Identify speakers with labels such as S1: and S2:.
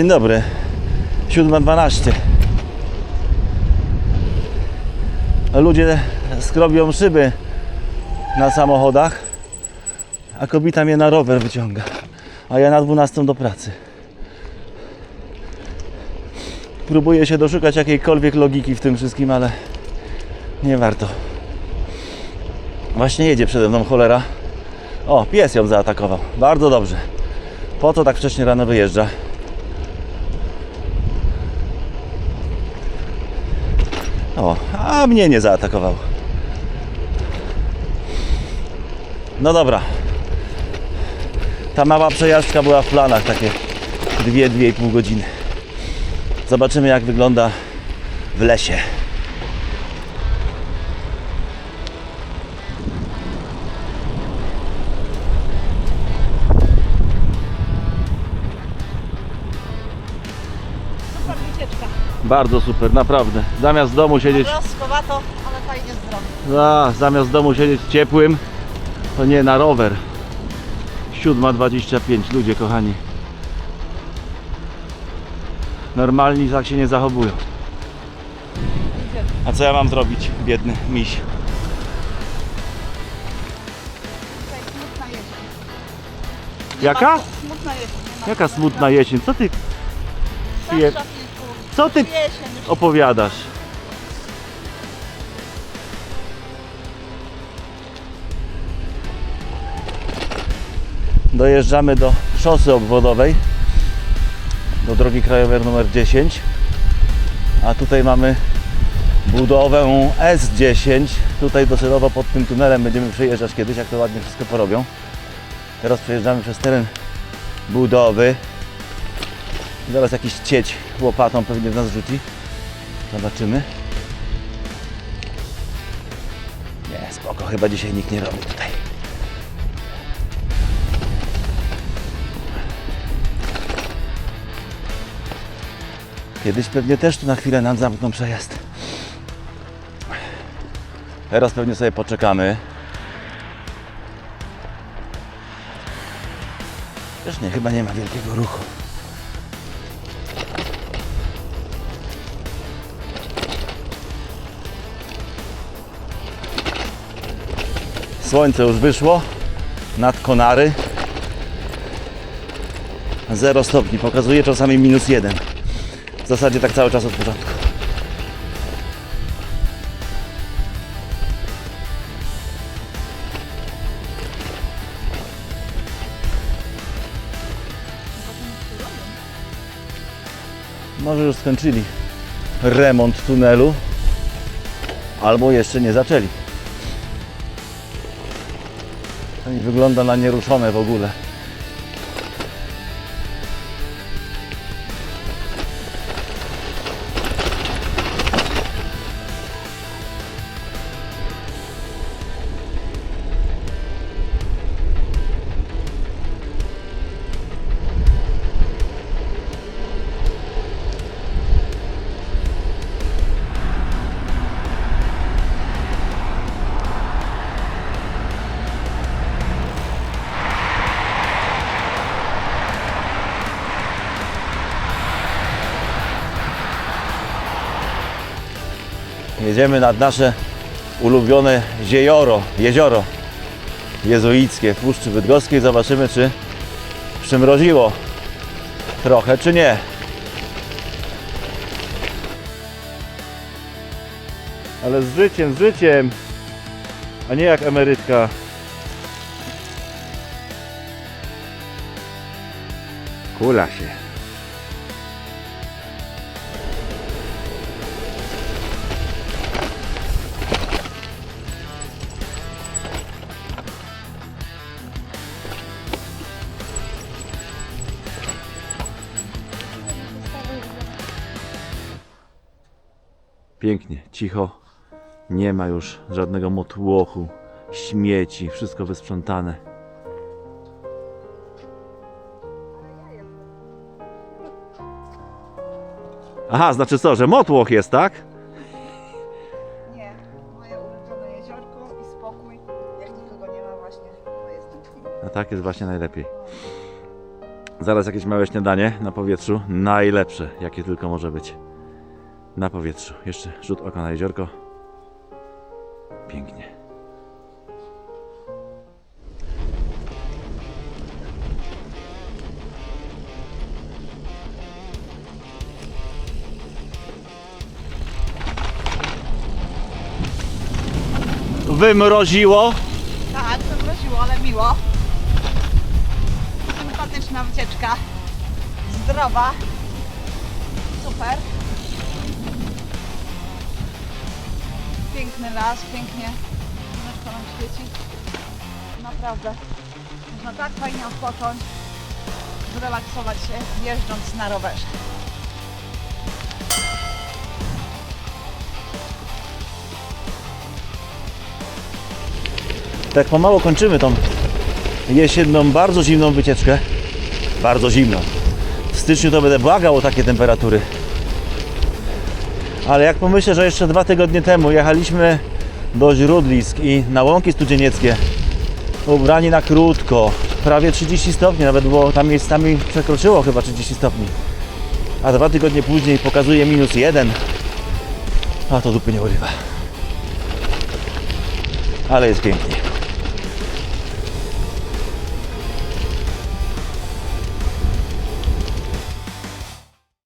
S1: Dzień dobry. 7.12. Ludzie skrobią szyby na samochodach, a kobieta mnie na rower wyciąga, a ja na 12 do pracy. Próbuję się doszukać jakiejkolwiek logiki w tym wszystkim, ale nie warto. Właśnie jedzie przede mną cholera. O, pies ją zaatakował. Bardzo dobrze. Po co tak wcześnie rano wyjeżdża? O, a mnie nie zaatakował. No dobra. Ta mała przejażdżka była w planach, takie 2-2,5 godziny. Zobaczymy jak wygląda w lesie. Bardzo super, naprawdę. Zamiast w domu siedzieć,
S2: Rozkowato, ale fajnie zdrowie.
S1: a, zamiast w domu siedzieć ciepłym, to nie na rower. 7.25, ludzie kochani. Normalni tak się nie zachowują. A co ja mam zrobić, biedny miś?
S2: Tutaj smutna jesień.
S1: Jaka? Jaka smutna jesień? Co ty je-. Co ty opowiadasz? Dojeżdżamy do szosy obwodowej, do drogi krajowej numer 10, a tutaj mamy budowę S10. Tutaj docelowo pod tym tunelem będziemy przejeżdżać kiedyś, jak to ładnie wszystko porobią. Teraz przejeżdżamy przez teren budowy. Zaraz jakiś cieć łopatą pewnie w nas rzuci. Zobaczymy. Nie, spoko, chyba dzisiaj nikt nie robi tutaj. Kiedyś pewnie też tu na chwilę nam zamkną przejazd. Teraz pewnie sobie poczekamy. Też nie, chyba nie ma wielkiego ruchu. Słońce już wyszło nad Konary. 0 stopni, pokazuje czasami minus 1. W zasadzie tak cały czas od początku. Może już skończyli remont tunelu, albo jeszcze nie zaczęli. Wygląda na nieruszone w ogóle. Jedziemy nad nasze ulubione jezioro, jezioro jezuickie w Puszczy Bydgoskiej. Zobaczymy, czy przymroziło trochę, czy nie. Ale z życiem, z życiem, a nie jak emerytka. Kula się. Pięknie, cicho. Nie ma już żadnego motłochu, śmieci, wszystko wysprzątane. Aha, znaczy co, że motłoch jest, tak?
S2: Nie, moje ulubione jeziorko i spokój. Jak nikogo nie ma właśnie, to jest.
S1: No tak jest właśnie najlepiej. Zaraz jakieś małe śniadanie na powietrzu. Najlepsze, jakie tylko może być. Na powietrzu. Jeszcze rzut oka na jeziorko. Pięknie. Wymroziło.
S2: Tak, zamroziło, ale miło. Sympatyczna wycieczka. Zdrowa. Super. Piękny las, pięknie. Słoneczko nam świeci. Naprawdę. Można tak fajnie odpocząć, zrelaksować się jeżdżąc na rowerze.
S1: Tak pomału kończymy tą jesienną, bardzo zimną wycieczkę. Bardzo zimną. W styczniu to będę błagał o takie temperatury. Ale jak pomyślę, że jeszcze dwa tygodnie temu jechaliśmy do źródlisk i na łąki studzienieckie, ubrani na krótko, prawie 30 stopni, nawet było tam miejscami przekroczyło chyba 30 stopni. A dwa tygodnie później pokazuje minus jeden. A to dupy nie urywa. Ale jest pięknie.